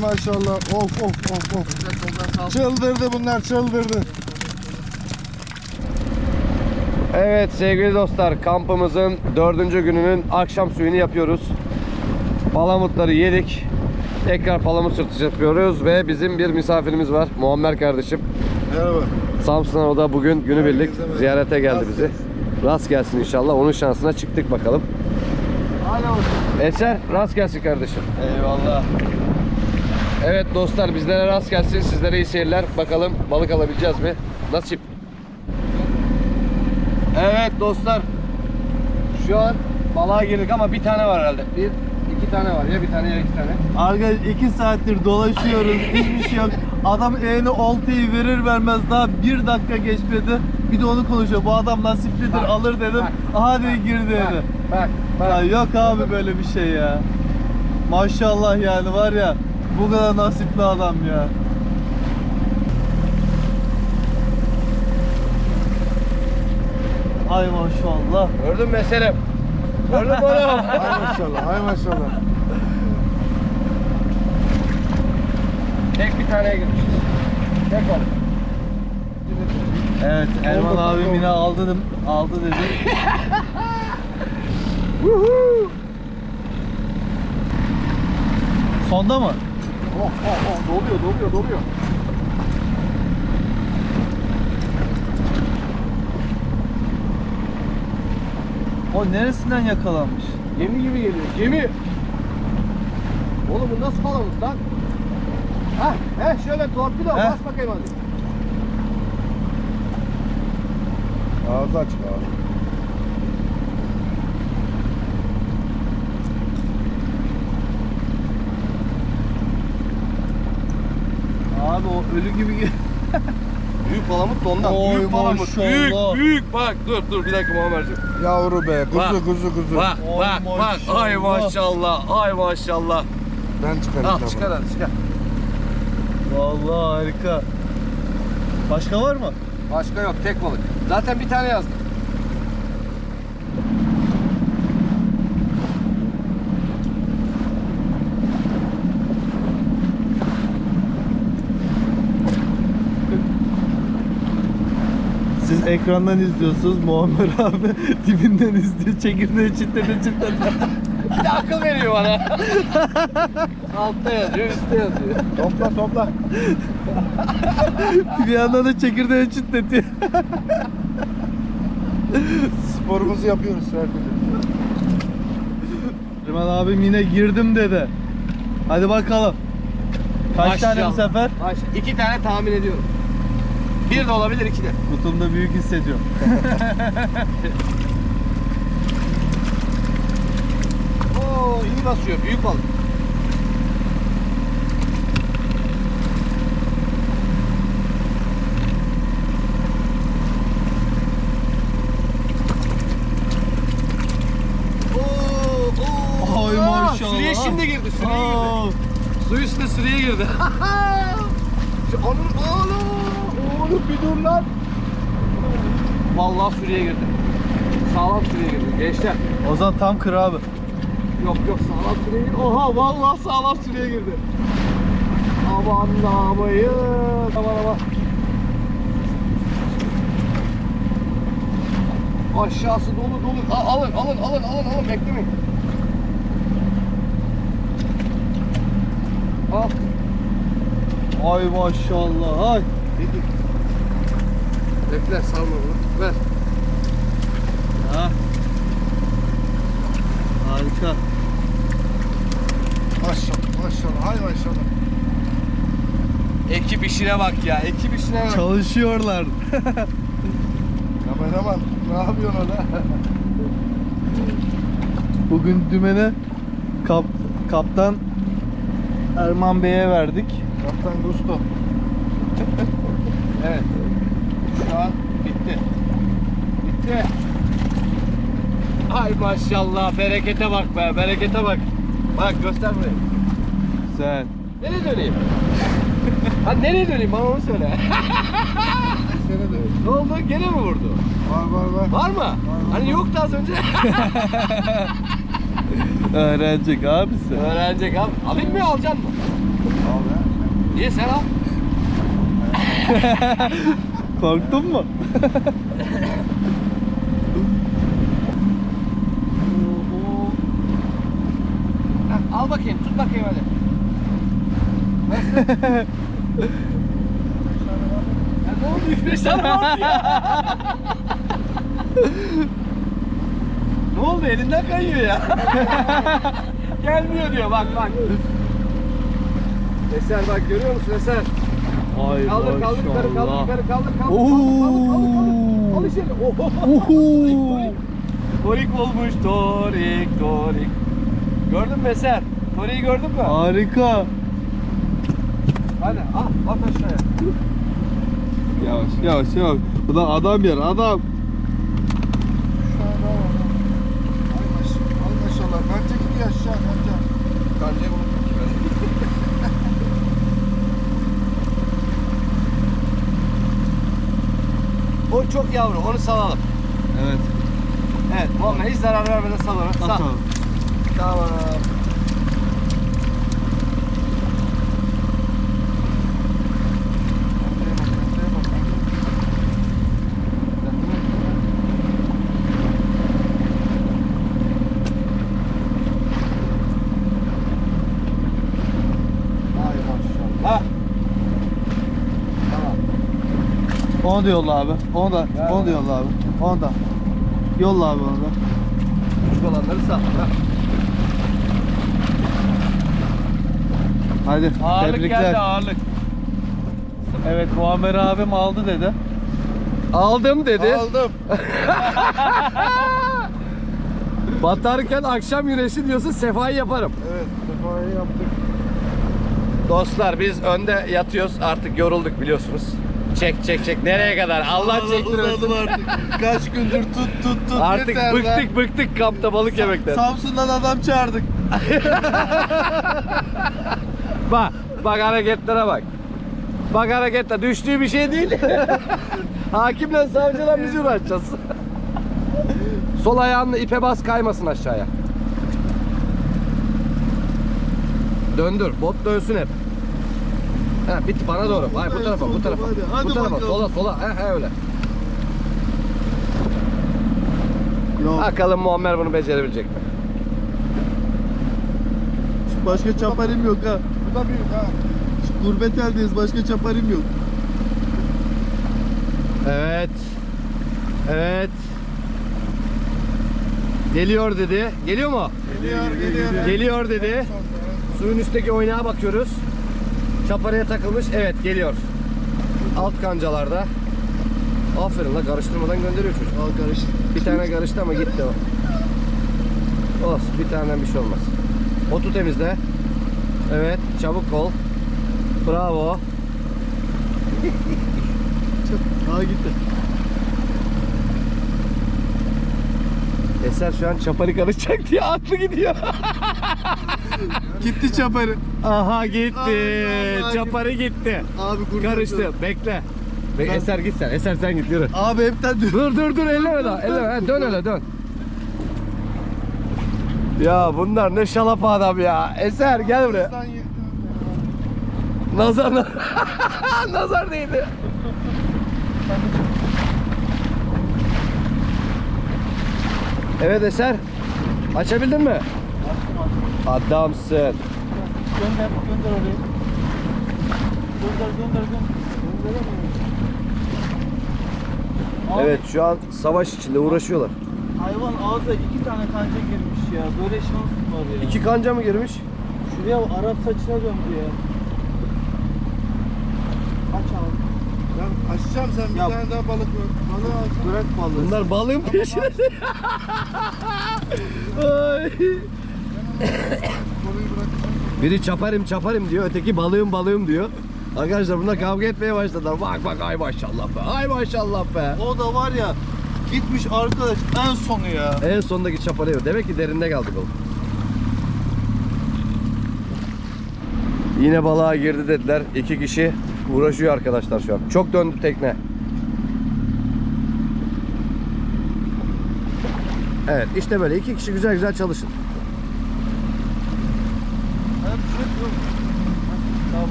maşallah. Of of of of. Çıldırdı bunlar, çıldırdı. Evet sevgili dostlar kampımızın dördüncü gününün akşam suyunu yapıyoruz. Palamutları yedik. Tekrar palamut sırtışı yapıyoruz ve bizim bir misafirimiz var. Muammer kardeşim. Merhaba. Samsun'a o da bugün günübirlik ziyarete geldi Rast bizi. gelsin. Rast gelsin inşallah. Onun şansına çıktık bakalım. Hala olsun. Eser rast gelsin kardeşim. Eyvallah. Evet dostlar bizlere rast gelsin. Sizlere iyi seyirler. Bakalım balık alabileceğiz mi? Nasip. Evet dostlar. Şu an balığa girdik ama bir tane var herhalde. Bir, iki tane var ya bir tane ya iki tane. Arkadaş iki saattir dolaşıyoruz. Hiçbir şey yok. Adam eline oltayı verir vermez daha bir dakika geçmedi. Bir de onu konuşuyor. Bu adam nasiplidir Bak, alır dedim. bak, Aha diye girdi eve. Bak Ya bak. yok abi böyle bir şey ya. Maşallah yani var ya bu kadar nasipli adam ya. Ay maşallah. Gördün mü Eser'im? Gördün mü oğlum? Hay maşallah, hay maşallah. Tek bir taneye girmişiz. Tek balık. Evet Erman Oldu, abim oldu. yine aldı dedim. Aldı dedi. Sonda mı? Oh oh oh doluyor doluyor doluyor. O neresinden yakalanmış? Gemi gibi geliyor. Gemi. Oğlum bu nasıl palamut lan? Ha, he şöyle torpido bas bakayım hadi. Ağzı açık abi. Abi o ölü gibi Büyük palamut da ondan. Oy büyük palamut. maşallah. Büyük büyük bak dur dur bir dakika Muammer'cim. Yavru be, kuzu Bak. kuzu kuzu. Bak Oy bak bak ay maşallah. ay maşallah. Ben çıkarayım. Al çıkar hadi çıkar. Vallahi harika. Başka var mı? Başka yok tek balık. Zaten bir tane yazdım. Siz ekrandan izliyorsunuz. Muammer abi dibinden izliyor. Çekirdeği çitledi çitledi. Bir de akıl veriyor bana. Altta yazıyor üstte yazıyor. Topla topla. bir yandan da çekirdeği çitletiyor. Sporumuzu yapıyoruz Serpil'im. Erman abim yine girdim dedi. Hadi bakalım. Kaç tane bu sefer? Maş- İki tane tahmin ediyorum. Bir de olabilir iki de. Kutumda büyük hissediyorum. Oo iyi basıyor büyük balık. Ay maşallah. Sürüye şimdi girdi, sürüye girdi. Su üstüne sürüye girdi. Onun oğlum, oğlum bir dur lan. Vallahi sürüye girdi. Sağlam sürüye girdi gençler. O zaman tam kır abi. Yok yok sağlam sürüye girdi. Oha vallahi sağlam sürüye girdi. Aman namayı. Aman aman. Aşağısı dolu dolu. A- alın alın alın alın alın beklemeyin. Al. Ay maşallah. Ay. Bekle salma bunu. Ver. Ha. Harika. Maşallah maşallah, hay maşallah. Ekip işine bak ya. Ekip işine bak. Çalışıyorlar. Kameraman ne yapıyorsun orada? Bugün dümeni kap, kaptan Erman Bey'e verdik. Kaptan Gusto. Evet. Bitti. Ay maşallah berekete bak be berekete bak. Bak göster burayı. Güzel. Nereye döneyim? ha nereye döneyim bana onu söyle. Sene de. ne oldu gene mi vurdu? Var var var. Var mı? Hani yoktu az önce. Öğrenecek abisi. Öğrenecek abi. Alayım mı alacaksın mı? İyi sen al. Korktun mu? Heh, al bakayım tut bakayım hadi. Ya ne oldu? Tane vardı ya. ne oldu? Elinden kayıyor ya. Gelmiyor diyor bak bak. Eser bak görüyor musun Eser? Ay Kaldır kaldır yukarı kaldır yukarı kaldır kaldır. Oo. Kaldır kaldır kaldır. Al içeri. Oho. Uhu. Torik bulmuş Torik Torik. Gördün mü Eser? Torik'i gördün mü? Harika. Hadi al at aşağıya. Yavaş yavaş yavaş. Bu da adam yer adam. Şu an var. Ay maşallah. Ay maşallah. Gidiyor aşağı kanca. Kancayı unuttum ki ben. o çok yavru onu salalım. Evet. Evet Muhammed hiç zarar vermeden sal onu. Sal. Atalım. Tamam. Onu da yolla abi. Onu da, Ver onu da yolla abi. Onu da. Yolla abi onu da. Küçük olanları sal. Ha. Hadi. Ağırlık tebrikler. geldi ağırlık. Evet Muammer abim aldı dedi. Aldım dedi. Aldım. Batarken akşam güneşi diyorsun sefayı yaparım. Evet. Sefayı yaptık. Dostlar biz önde yatıyoruz artık yorulduk biliyorsunuz. Çek çek çek nereye kadar Allah çektirmesin. artık. Kaç gündür tut tut tut. Artık yeter lan. bıktık bıktık kampta balık yemekten. Samsun'dan adam çağırdık. Bak bak hareketlere bak. Bak hareketler düştüğü bir şey değil. Hakimle savcıyla biz uğraşacağız. Sol ayağınla ipe bas kaymasın aşağıya. Döndür. Bot dönsün hep. Ha bitti bana doğru. Hayır bu tarafa bu tarafa. Hadi, hadi bu tarafa bakalım. sola sola. He he öyle. Yok. Bakalım Muammer bunu becerebilecek mi? Başka çaparım yok ha. Bu da büyük ha. Gurbet eldeyiz. Başka çaparım yok. Evet. Evet. Geliyor dedi. Geliyor mu? Geliyor geliyor. Geliyor dedi. Suyun üstteki oynağa bakıyoruz. Çaparaya takılmış. Evet geliyor. Alt kancalarda. Aferin la karıştırmadan gönderiyor çocuk. Al karıştı. Bir tane karıştı ama gitti o. Olsun bir taneden bir şey olmaz. Otu temizle. Evet çabuk ol. Bravo. Ha gitti. Eser şu an çaparı karışacak diye aklı gidiyor. Gitti çaparı. Aha gitti. Allah. Çaparı gitti. Abi gurbet Karıştı. Bekle. Be Ben- Eser git sen. Eser sen git yürü. Abi hepten diyor. Dur dur dur elleme daha. Elleme. Dön öyle dön. Ya bunlar ne şalap adam ya. Eser gel buraya. Nazar Nazar değdi. Evet Eser. Açabildin mi? Adamsın. Gönder, gönder oraya. Gönder, gönder, gönder. Evet şu an savaş içinde uğraşıyorlar. Hayvan ağzına iki tane kanca girmiş ya. Böyle şans mı var ya? İki kanca mı girmiş? Şuraya Arap saçına döndü ya. Aç abi. Ben açacağım sen bir Ya- tane daha balık ver. Balığı alsana. Bırak balığı. Bunlar balığın peşinde. Ay. Biri çaparım çaparım diyor, öteki balığım balığım diyor. Arkadaşlar bunlar kavga etmeye başladılar. Bak bak ay maşallah be. Ay maşallah be. O da var ya Gitmiş arkadaş en sonu ya. En sondaki çapalıyor. Demek ki derinde kaldık oğlum. Yine balığa girdi dediler. İki kişi uğraşıyor arkadaşlar şu an. Çok döndü tekne. Evet işte böyle iki kişi güzel güzel çalışın.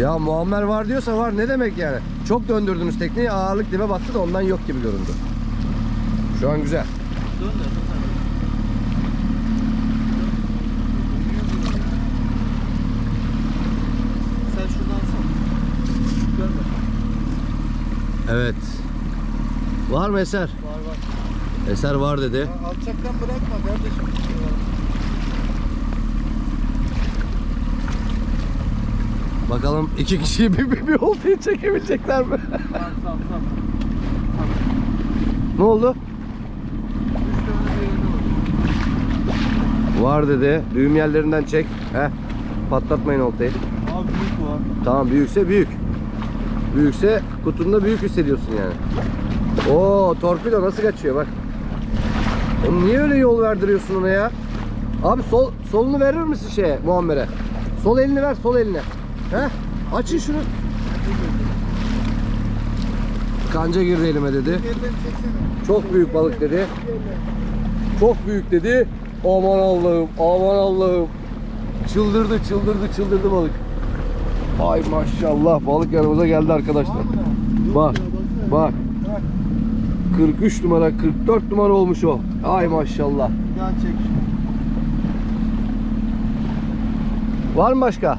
Ya Muammer var diyorsa var ne demek yani? Çok döndürdünüz tekneyi ağırlık dibe battı da ondan yok gibi göründü. Şu an güzel. Sen şuradan sal. Görme. Evet. Var mı eser? Var var. Eser var dedi. Ya alçaktan bırakma kardeşim. Bakalım iki kişiyi bir, bir, bir oltayı çekebilecekler mi? Ne oldu? Var. Var dedi. Düğüm yerlerinden çek. Heh. Patlatmayın oltayı. Abi büyük var. Tamam büyükse büyük. Büyükse kutunda büyük hissediyorsun yani. Oo torpido nasıl kaçıyor bak. Oğlum niye öyle yol verdiriyorsun ona ya? Abi sol solunu verir misin şeye Muammer'e? Sol elini ver sol elini. He? Açın şunu. Kanca girdi elime dedi. Çok büyük balık dedi. Çok büyük dedi. Aman Allah'ım, aman Allah'ım. Çıldırdı, çıldırdı, çıldırdı balık. Ay maşallah balık yanımıza geldi arkadaşlar. Bak, bak. 43 numara, 44 numara olmuş o. Ay maşallah. Var mı başka?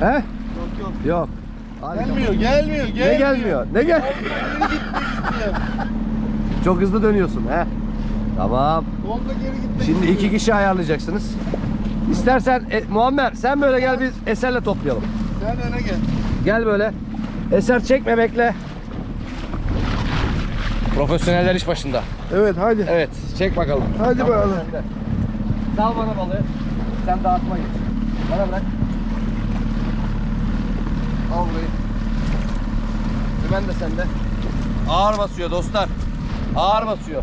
Tamam. He? Yok yok. Yok. Harika. Gelmiyor, gelmiyor, gelmiyor. Ne gelmiyor? Ne gel? Çok hızlı dönüyorsun he. Tamam. Oldu geri gitmek Şimdi istiyor. iki kişi ayarlayacaksınız. İstersen e, Muammer sen böyle gel biz Eser'le toplayalım. Sen öne gel. Gel böyle. Eser çekme bekle. Profesyoneller iş başında. Evet hadi. Evet çek bakalım. Hadi Tamam, bakalım. Sal bana balığı. Sen dağıtma geç. Bana bırak. Al e, burayı. De sende. Ağır basıyor dostlar. Ağır basıyor.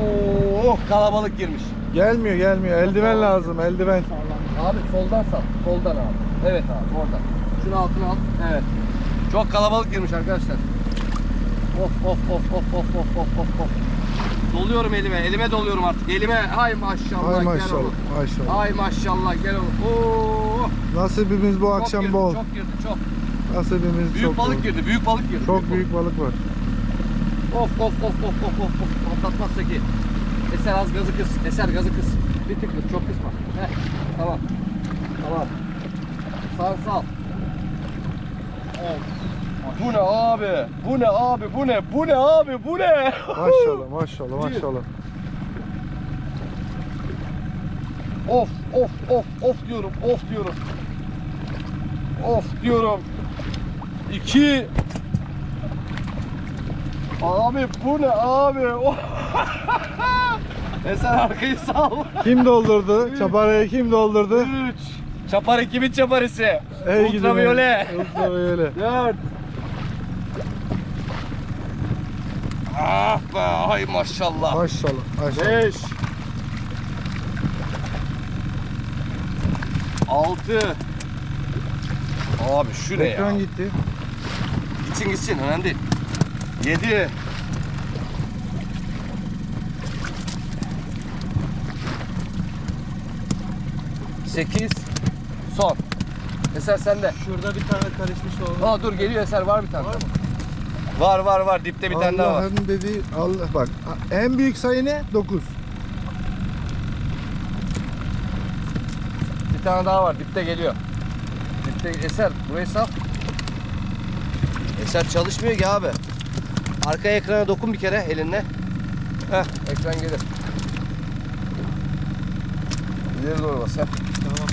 Oo, oh, kalabalık girmiş. Gelmiyor gelmiyor. Eldiven lazım eldiven. Abi soldan sal. Soldan abi. Evet abi oradan. Şunu altına al. Evet. Çok kalabalık girmiş arkadaşlar. Of of of of of of of of. Doluyorum elime. Elime doluyorum artık. Elime. Hay maşallah. Ay Gel maşallah, oğlum. maşallah. Ay maşallah. Gel oğlum. Oo. Nasibimiz bu Çok akşam girdi, bol. Çok girdi çok. Nasibimiz Büyük çok balık bol. girdi. Büyük balık girdi. Çok büyük balık var. Of of of of of of of. Patlatmazsa ki. Eser az gazı kız. Eser gazı kız. Bir tık kız. Çok kısma. Heh. Tamam. Tamam. Sağ sağ. Bu ne abi? Bu ne abi? Bu ne? Bu ne abi? Bu ne? Maşallah, maşallah, maşallah. Of of of of diyorum. Of diyorum. Of diyorum. İki. Abi bu ne abi? Oh. Eser arkayı sal. Kim doldurdu? Çaparayı kim doldurdu? 3. Çapar ekibin çaparisi. Ey gidi be. Ultraviyole. Ultraviyole. 4. Ah be ay maşallah. Maşallah, maşallah. 5 6 Abi şu ne Ekran ya? gitti. Gitsin gitsin önemli değil. 7 8 Son. Eser sende. Şurada bir tane karışmış oldu. Aa dur geliyor Eser var bir tane. Var mı? Var var var dipte bir tane daha var. Allah'ın dediği Allah bak. En büyük sayı ne? 9. Bir tane daha var dipte geliyor. Dipte Eser burayı sal. Eser çalışmıyor ki abi. Arka ekrana dokun bir kere elinle. Heh ekran gelir. İleri doğru bas heh. Tamam.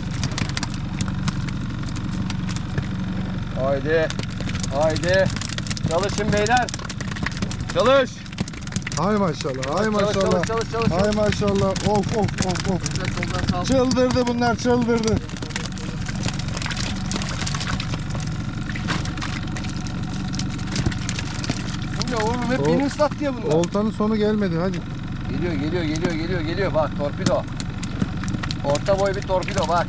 Haydi. Haydi. Çalışın beyler. Çalış. Hay maşallah, hay Çalış, maşallah. çalış, çalış, çalış. Hay maşallah. Of of of of. Soldan. Çıldırdı bunlar, çıldırdı. Bu ne oğlum hep yeni ıslat diye bunlar. Oltanın sonu gelmedi hadi. Geliyor geliyor geliyor geliyor geliyor bak torpido. Orta boy bir torpido bak.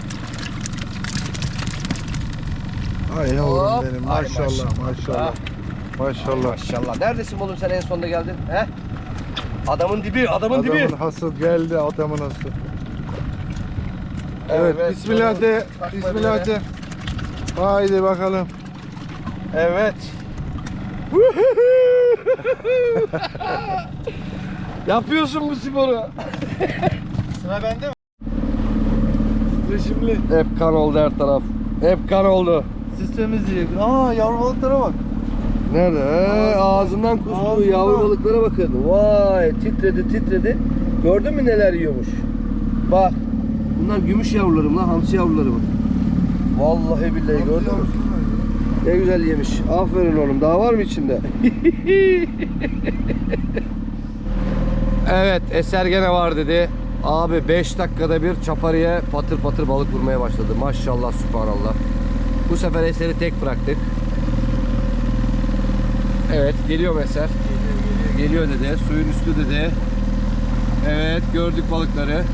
Ay yavrum Hop, benim ay maşallah maşallah. maşallah. Maşallah. Maşallah. Neredesin oğlum sen en sonunda geldin? He? Adamın dibi, adamın dibi. Adamın hası geldi adamın hası. Evet, bismillah de. Bismillah de. Haydi bakalım. Evet. Yapıyorsun bu sporu. Sıra bende mi? Şimdi Hep kan oldu her taraf. Hep kan oldu. Sistemimiz iyi. Aa yavru balıklara bak. Nerede? Ee, ağzından kustu. Ağzından. Yavru balıklara bakın. Vay titredi titredi. Gördün mü neler yiyormuş? Bak. Bunlar gümüş yavrularım lan. Hamsi yavrularım. Vallahi billahi gördün mü? Ne güzel yemiş. Aferin oğlum. Daha var mı içinde? evet Eser gene var dedi. Abi 5 dakikada bir çapariye patır patır balık vurmaya başladı. Maşallah subhanallah. Bu sefer Eser'i tek bıraktık. Evet geliyor Eser. Geliyor dedi. Suyun üstü dedi. Evet gördük balıkları.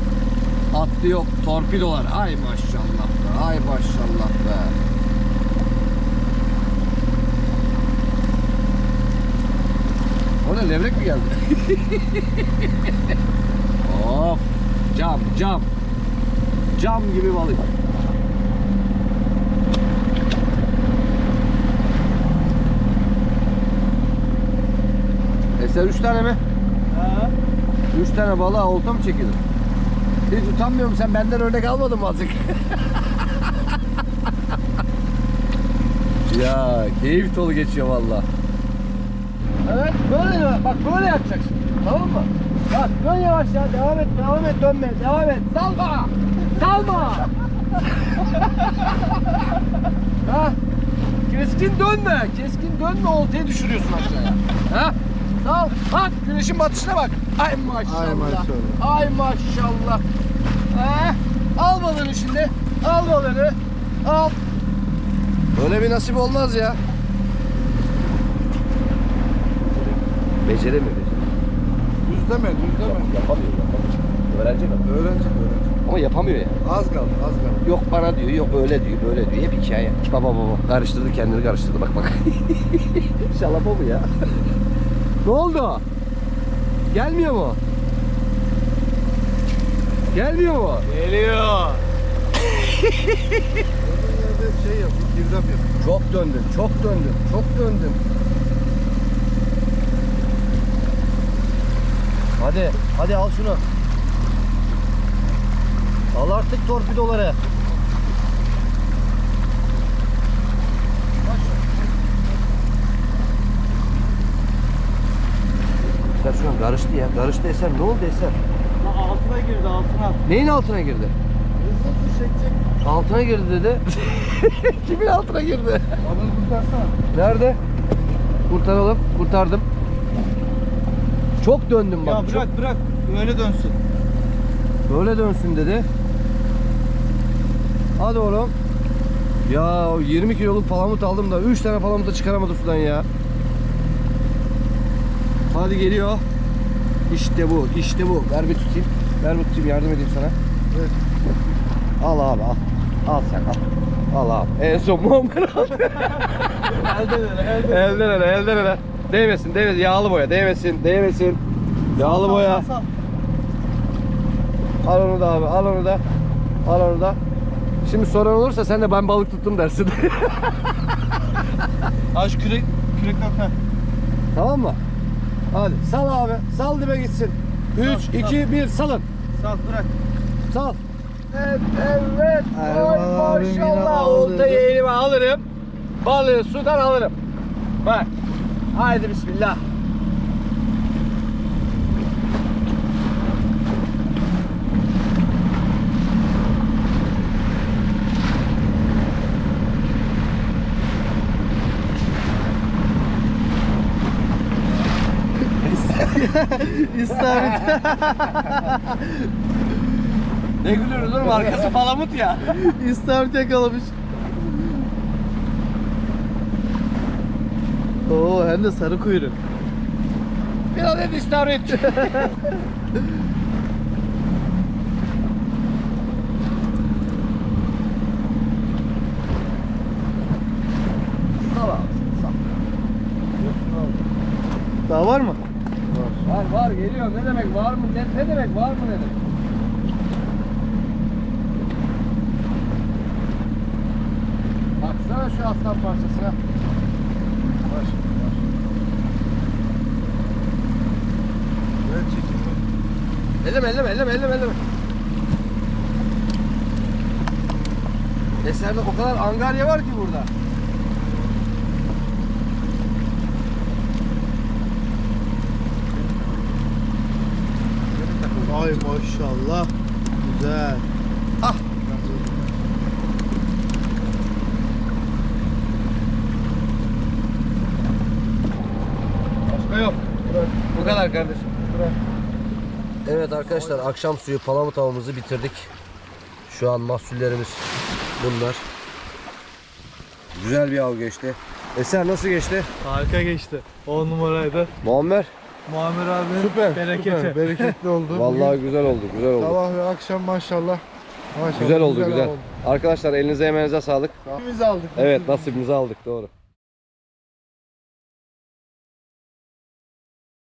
Atlıyor torpidolar. Ay maşallah be. Ay maşallah be. O ne levrek mi geldi? of cam cam. Cam gibi balık. Eser 3 tane mi? Ha. 3 tane balığa olta mı çekilir? Hiç utanmıyorum sen benden örnek almadın mı azıcık? ya keyif dolu geçiyor valla. Evet böyle bak böyle yapacaksın. Tamam mı? Bak dön yavaş ya devam et devam et dönme devam et. Salma! Salma! ha? Keskin dönme. Keskin dönme oltayı düşürüyorsun aşağıya. Ha? Sal. Bak güneşin batışına bak. Ay maşallah. Ay maşallah. Ay maşallah. Ha? Al balığını şimdi. Al balığını. Al. Böyle bir nasip olmaz ya. Beceremiyor, düzleme düzleme. Yapamıyor, yapamıyor. Öğrenecek ama. Öğrenci öğrenci. Ama yapamıyor ya. Az kaldı az kaldı. Yok bana diyor, yok öyle diyor, böyle diyor. Hep hikaye. Baba baba. Karıştırdı kendini karıştırdı. Bak bak. Şalapa mı ya? Ne oldu? Gelmiyor mu? Gelmiyor mu? Geliyor. Şey yap, girdap yap. Çok döndün, çok döndün, çok döndün. Hadi, hadi al şunu. Al artık torpidoları. Eser şu an karıştı ya. Karıştı Eser. Ne oldu Eser? Altına girdi altına. Neyin altına girdi? Hızlı hızlı çekecek. Altına girdi dedi. Kimin altına girdi? Balığı kurtarsana. Nerede? Kurtaralım. Kurtardım. Çok döndüm bak. Ya çok- bırak bırak. Öyle dönsün. Böyle dönsün dedi. Hadi oğlum. Ya 20 kiloluk palamut aldım da 3 tane palamut da çıkaramadı sudan ya. Hadi geliyor. İşte bu, işte bu. Ver bir tutayım. Ver bir tutayım, yardım edeyim sana. Evet. Al abi al. Al sen al. Al abi. En son Muammer aldı. Elden ele elden ele. elden ele, elden ele. Değmesin, değmesin. Yağlı boya, değmesin, değmesin. Yağlı Sal, boya. sal, sal. Al onu da abi, al onu da. Al onu da. Şimdi soran olursa sen de ben balık tuttum dersin. Aç kürek kürek yok ha. tamam mı? Hadi sal abi. Sal dibe gitsin. 3, Sal, 2, 1 salın. Sal bırak. Sal. Evet, evet. Erman Ay abim yine maşallah. aldı. Oltayı elime alırım. Balığı sudan alırım. Bak. Haydi bismillah. İstavrit. Ne gülüyoruz oğlum arkası palamut ya. İstavrit yakalamış. Oo hem de sarı kuyruk. Bir adet istavrit. Daha var mı? Var geliyor. Ne demek var mı? Ne, ne demek var mı ne demek? Baksana aslan parçası. ha. Var, var. Evet elleme elleme elleme elleme. Eserde o kadar angarya var ki burada. Ay maşallah. Güzel. Başka yok. Bu kadar kardeşim. Bırak. Evet arkadaşlar akşam suyu palamut avımızı bitirdik. Şu an mahsullerimiz bunlar. Güzel bir av geçti. Eser nasıl geçti? Harika geçti. 10 numaraydı. Muammer. Muammer abi Süper. bereketi. Süper. Bereketli oldu. Vallahi güzel oldu, güzel oldu. Sabah ve akşam maşallah. Maşallah. Güzel oldu, güzel. oldu. Arkadaşlar elinize emeğinize sağlık. Biz aldık. Evet nasibimizi aldık doğru.